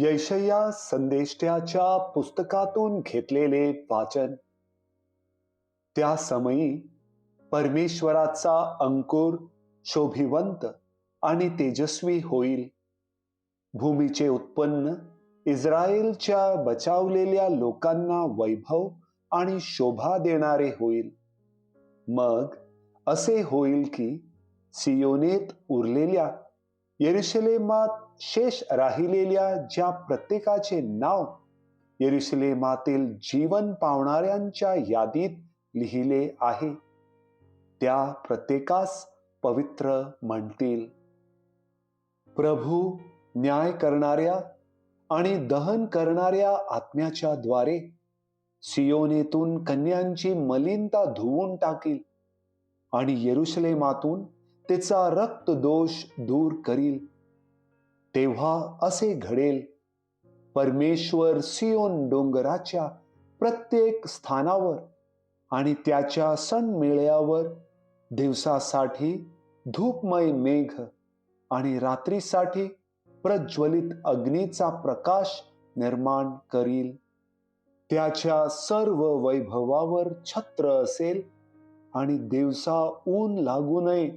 यशया संदेष्ट्याच्या पुस्तकातून घेतलेले वाचन. त्या समयी परमेश्वराचा अंकुर शोभिवंत आणि तेजस्वी होईल. भूमीचे उत्पन्न इस्रायलच्या बचावलेल्या लोकांना वैभव आणि शोभा देणारे होईल. मग असे होईल की सियोनेत उरलेल्या येरुशलेमात शेष राहिलेल्या ज्या प्रत्येकाचे नाव येरुसलेमातील जीवन पावणाऱ्यांच्या यादीत लिहिले आहे त्या प्रत्येकास पवित्र म्हणतील. प्रभू न्याय करणाऱ्या आणि दहन करणाऱ्या आत्म्याच्या द्वारे सियोनेतून कन्यांची मलिनता धुवून टाकील आणि येरुशलेमातून तिचा रक्त दोष दूर करील. तेव्हा असे घडेल. परमेश्वर सियोन डोंगराच्या प्रत्येक स्थानावर आणि त्याच्या सण मेळ्यावर दिवसासाठी धूपमय मेघ आणि रात्रीसाठी प्रज्वलित अग्नीचा प्रकाश निर्माण करील. त्याच्या सर्व वैभवावर छत्र असेल आणि दिवसा ऊन लागू नये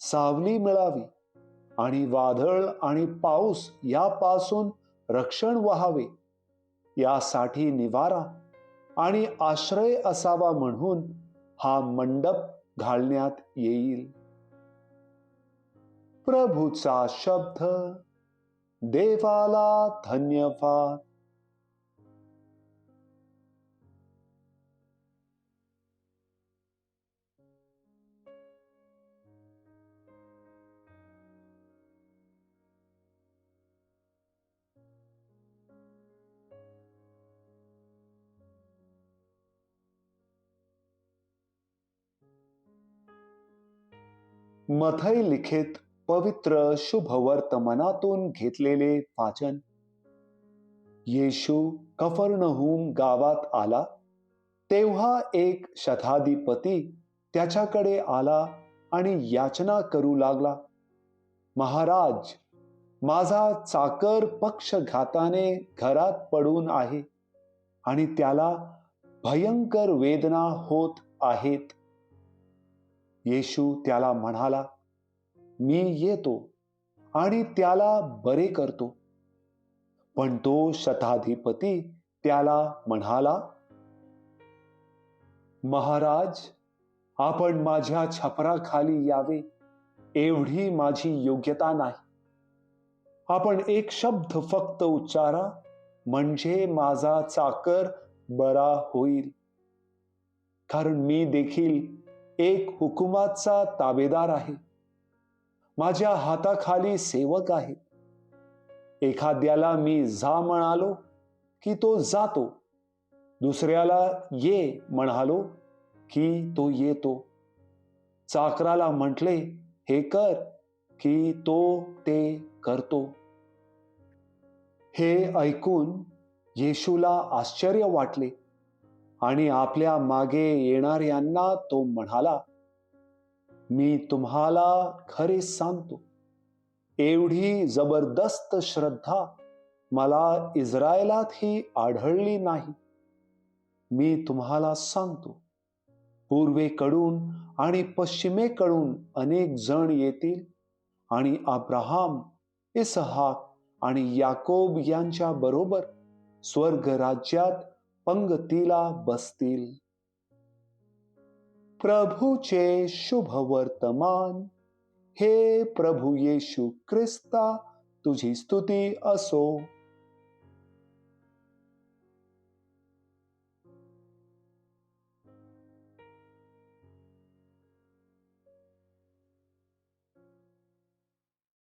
सावली मिळावी. आणि वादळ आणि पाऊस यापासून रक्षण व्हावे. यासाठी निवारा आणि आश्रय असावा म्हणून हा मंडप घालण्यात येईल. प्रभूचा शब्द देवाला धन्यवाद. मथई लिखित पवित्र शुभ वर्तमानातून घेतलेले वाचन. येशू कफर्णहूम गावात आला. तेव्हा एक शताधिपती त्याच्याकडे आला आणि याचना करू लागला. महाराज माझा चाकर पक्षघाताने घरात पडून आहे आणि त्याला भयंकर वेदना होत आहेत. येशू त्याला म्हणाला मी येतो आणि त्याला बरे करतो. पण तो शताधिपती त्याला म्हणाला महाराज आपण माझ्या छपराखाली यावे एवढी माझी योग्यता नाही. आपण एक शब्द फक्त उच्चारा म्हणजे माझा चाकर बरा होईल. कारण मी देखील एक हुकुमाचा ताबेदार आहे. माझ्या हाताखाली सेवक आहे. एखाद्याला मी जा म्हणालो की तो जातो. दुसऱ्याला ये म्हणालो की तो येतो. चाकराला म्हटले हे कर की तो ते करतो. हे ऐकून येशूला आश्चर्य वाटले. आणि आपल्या मागे येणाऱ्यांना तो म्हणाला मी तुम्हाला खरे सांगतो एवढी जबरदस्त श्रद्धा मला इस्रायलातही आढळली नाही. मी तुम्हाला सांगतो पूर्वेकडून आणि पश्चिमेकडून अनेक जण येतील आणि अब्राहाम इसहाक आणि याकोब यांच्या बरोबर स्वर्ग राज्यात पंगतीला बसतील. प्रभूचे शुभ वर्तमान हे प्रभू येशू ख्रिस्ता तुझी स्तुती असो.